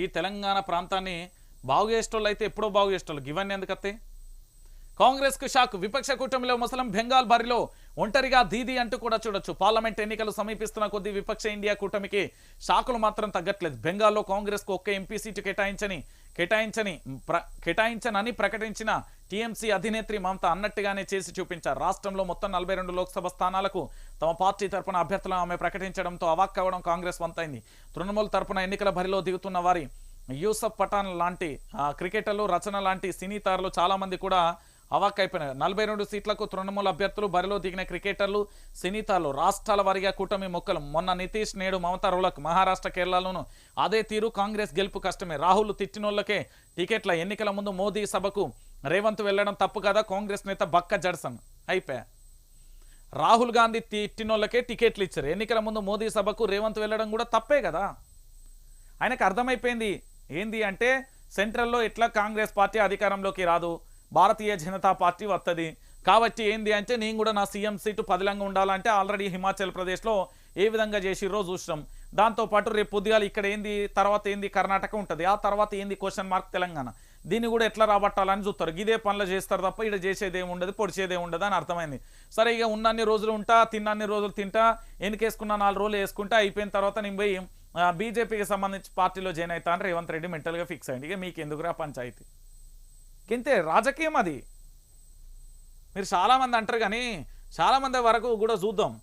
ఈ తెలంగాణ ప్రాంతాన్ని బాగు చేసేటోళ్ళు అయితే ఎప్పుడో బాగు చేసేటోళ్ళు. ఇవన్నీ ఎందుకు వస్తాయి కాంగ్రెస్ షాక్. విపక్ష కూటమిలో ముసలం బెంగాల్ బరిలో ఒంటరిగా దీది అంటూ కూడా చూడొచ్చు. పార్లమెంట్ ఎన్నికలు సమీపిస్తున్న కొద్దీ విపక్ష ఇండియా కూటమికి షాకులు మాత్రం తగ్గట్లేదు. బెంగాల్లో కాంగ్రెస్కు ఒక్క ఎంపీ సీటు కేటాయించని కేటాయించని ప్ర కేటాయించనని ప్రకటించిన టీఎంసీ అధినేత్రి మమత అన్నట్టుగానే చేసి చూపించారు. రాష్ట్రంలో మొత్తం నలభై రెండు లోక్సభ స్థానాలకు తమ పార్టీ తరపున అభ్యర్థులను ఆమె ప్రకటించడంతో అవాక్ అవ్వడం కాంగ్రెస్ వంతైంది. తృణమూల్ తరపున ఎన్నికల బరిలో దిగుతున్న వారి యూసఫ్ పఠాన్ లాంటి క్రికెటర్లు రచన లాంటి సినీ తారలు చాలామంది కూడా అవాక్కైపోయినాయి. నలభై రెండు సీట్లకు తృణమూల అభ్యర్థులు బరిలో దిగిన క్రికెటర్లు సినీతాలు రాష్ట్రాల వారీగా కూటమి మొక్కలు. మొన్న నితీష్ నేడు మమతా రోలక్ మహారాష్ట్ర కేరళలోను అదే తీరు కాంగ్రెస్ గెలుపు కష్టమే. రాహుల్ తిట్టినోళ్ళకే టికెట్ల ఎన్నికల ముందు మోదీ సభకు రేవంత్ వెళ్ళడం తప్పు కదా? కాంగ్రెస్ నేత బక్క జడ్సన్ అయిపోయా. రాహుల్ గాంధీ తిట్టినోళ్ళకే టికెట్లు ఇచ్చారు. ఎన్నికల ముందు మోదీ సభకు రేవంత్ వెళ్ళడం కూడా తప్పే కదా? ఆయనకు అర్థమైపోయింది. ఏంది అంటే సెంట్రల్లో ఎట్లా కాంగ్రెస్ పార్టీ అధికారంలోకి రాదు? భారతీయ జనతా పార్టీ వస్తుంది కాబట్టి ఏంది అంటే నేను కూడా నా సీఎం సీటు పదిలంగా ఉండాలంటే ఆల్రెడీ హిమాచల్ ప్రదేశ్లో ఏ విధంగా చేసిర్రో చూసినాం. దాంతోపాటు రేపు పొద్దుగాల ఇక్కడ ఏంది తర్వాత ఏంది కర్ణాటక ఉంటుంది. ఆ తర్వాత ఏంది క్వశ్చన్ మార్క్ తెలంగాణ. దీన్ని కూడా ఎట్లా రాబట్టాలని చూస్తారు. ఇదే పనులు చేస్తారు తప్ప ఇక్కడ చేసేది ఏమి ఉండదు పొడిచేది ఉండదు అని అర్థమైంది. సరే ఇక ఉన్నన్ని రోజులు ఉంటా తిన్నన్ని రోజులు తింటా ఎన్నికేసుకున్న నాలుగు రోజులు వేసుకుంటా అయిపోయిన తర్వాత నేను పోయి బీజేపీకి సంబంధించి పార్టీలో జాయిన్ అవుతా అని రేవంత్ రెడ్డి మెంటల్గా ఫిక్స్ అయ్యింది ఇక మీకు ఎందుకురా పంచాయతీ? ఇంతే రాజకీయం అది. మీరు చాలామంది అంటారు కానీ చాలామంది వరకు కూడా చూద్దాం.